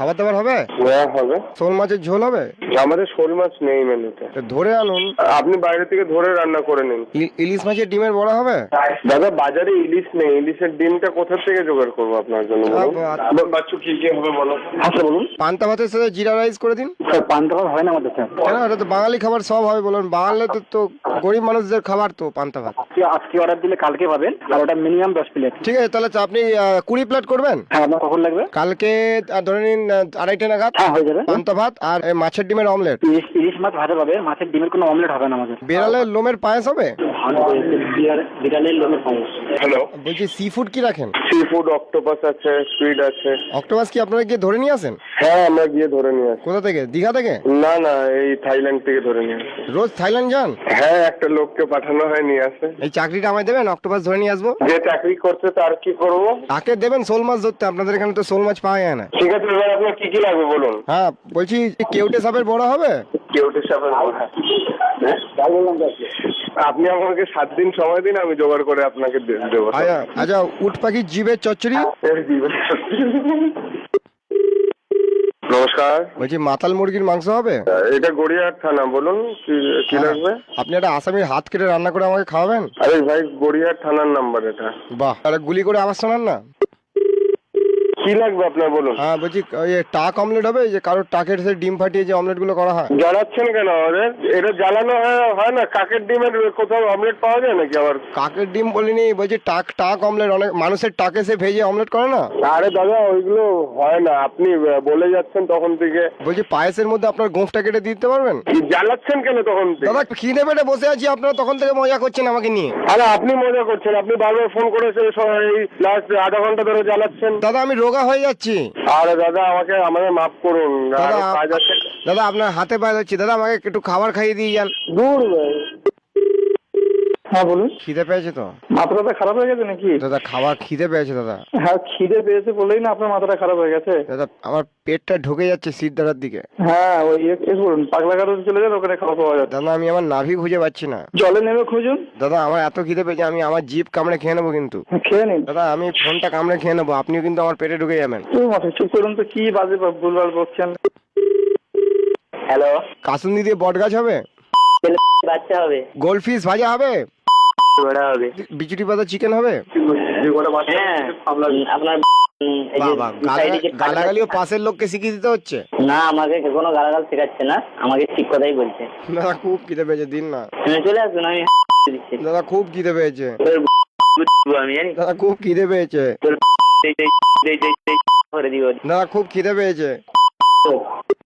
খাবার দাবার হবে? হ্যাঁ হবে। শোল মাছের ঝোল হবে? আমাদের শোল মাছ নেই মেনুতে। ধরে আনুন। আপনি বাইরে থেকে ধরে রান্না করে নিন। ইলিশ মাছের ডিমের বড়া হবে? দাদা বাজারে ইলিশ নেই। ইলিশের ডিমটা কোথা থেকে জোগাড় করব আপনার জন্য বলুন? আ- বা- বাচ্চু কি কি হবে বলো? আচ্ছা বলুন। পান্তা ভাতের সাথে জিরা রাইস করে দিন। পান্তা ভাত হয় না আমাদের কেন? এটা তো বাঙালি খাবার সব হবে বলুন। বাঙালি তো তো গরিব মানুষদের খাবার তো পান্তা ভাত। আজকে অর্ডার দিলে কালকে পাবেন। আর ওটা মিনিমাম দশ প্লেট ঠিক আছে তাহলে আপনি কুড়ি প্লেট করবেন? হ্যাঁ আপনার কখন লাগবে? কালকে ধরে নিন আড়াইটে নাগাদ হ্যাঁ হয়ে যাবে। পান্তা ভাত আর মাছের ডিমের অমলেট ইলিশ মাছ ভাজা পাবে মাছের ডিমের কোনো অমলেট হবে না আমাদের। বিড়ালের লোমের পায়েস হবে? বিড়ালের লোমের পাউস। হ্যালো। বলছি সি ফুড কি রাখেন? সি ফুড অক্টোপাস আছে স্কুইড আছে। অক্টোপাস কি আপনারা গিয়ে ধরে নিয়ে আসেন? হ্যাঁ আমরা গিয়ে ধরে নিয়ে আসি। কোথা থেকে? দীঘা থেকে? না না এই থাইল্যান্ড থেকে ধরে নিয়ে আসি। রোজ থাইল্যান্ড যান? হ্যাঁ একটা লোককে পাঠানো হয় নিয়ে আসে। এই চাকরিটা আমায় দেবেন অক্টোপাস ধরে নিয়ে আসব? যে চাকরি করছে তার কি করব? তাকে দেবেন শোল মাছ ধরতে আপনাদের এখানে তো শোল মাছ পাওয়া যায় না। ঠিক আছে এবার আপনার কি কি লাগবে বলুন? হ্যাঁ বলছি কেউটে সাপের বড় হবে? কেউটে সাপের আপনি আমাকে সাত দিন সময় দিন আমি জোগাড় করে আপনাকে দেবো আচ্ছা আচ্ছা উট পাখির জীবের চচ্চড়ি? নমস্কার। বলছি মাতাল মুরগির মাংস হবে? এটা গড়িয়াহাট থানা বলুন কি কি লাগবে? আপনি একটা আসামির হাত কেটে রান্না করে আমাকে খাওয়াবেন? আরে ভাই গড়িয়াহাট থানার নাম্বার এটা। বাহ আরে গুলি করে আওয়াজ শোনান না। কি লাগবে আপনার বলুন? হ্যাঁ বলছি ওই টাক অমলেট হবে যে কারোর টাকের সে ডিম ফাটিয়ে যে অমলেটগুলো করা হয়? জ্বালাচ্ছেন কেন আমাদের? এটা জ্বালানো হয় হয় না? কাকের ডিমের কোথাও অমলেট পাওয়া যায় নাকি আবার? কাকের ডিম বলিনি বলছি টাক টাক অমলেট অনেক মানুষের টাকে সে ভেজে অমলেট করে না? আরে দাদা ওইগুলো হয় না। আপনি আহ, বলে যাচ্ছেন তখন থেকে। বলছি পায়েসের মধ্যে আপনার গোঁফটা কেটে দিতে পারবেন? কি জ্বালাচ্ছেন কেন তখন থেকে? দাদা খিদে পেটে বসে আছি আপনারা তখন থেকে মজা করছেন আমাকে নিয়ে। আরে আপনি মজা করছেন। আপনি বারবার ফোন করেছেন স- এই লাস্ট আধা ঘণ্টা ধরে জ্বালাচ্ছেন। দাদা আমি রোগা হয়ে যাচ্ছি। আরে দাদা আমাকে আমাদের মাফ করুন। দাদা দাদা আপনার হাতে পায়ে যাচ্ছি। দাদা আমাকে একটু খাবার খাইয়ে দিয়ে যান। দূর ভাই। হ্যাঁ বলুন। খিদে পেয়েছে তো? মাথাটা খারাপ হয়ে গেছে নাকি? দাদা খাবার খিদে পেয়েছে দাদা। হ্যাঁ খিদে পেয়েছে বলেই না আপনার মাথাটা খারাপ হয়ে গেছে। দাদা আমার পেটটা ঢুকে যাচ্ছে সিদ্ধারার দিকে। হ্যাঁ ওই এস করুন পাগলা গাড়ি চলে যান ওখানে খাওয়া পাওয়া যাবে। দাদা আমি আমার নাভি খুঁজে পাচ্ছি না। জলে নেমে খুঁজুন। দাদা আমার এত খিদে পেয়েছে আমি আমার জিপ কামড়ে খেয়ে নেব কিন্তু। খেয়ে নিন। দাদা আমি ফোনটা কামড়ে খেয়ে নেব আপনিও কিন্তু আমার পেটে ঢুকে যাবেন। চুপ করুন তো কি বাজে ভুলভাল বকছেন। হ্যালো। কাসুন্দি দিয়ে বট গাছ হবে বাচ্চা হবে। গোলফিশ ভাজা হবে? বড়া হবে বিচুটি পাতা চিকেন হবে হ্যাঁ আপনার গালাগালিও পাশের লোককে শিখিয়ে দিতে হচ্ছে না আমাকে কোনো গালাগাল শেখাচ্ছে না আমাকে ঠিক কথাই বলছে দাদা খুব খিদে পেয়েছে দিন না চলে আসুন আমি দাদা খুব খিদে পেয়েছে আমি জানি দাদা খুব খিদে পেয়েছে দাদা খুব খিদে পেয়েছে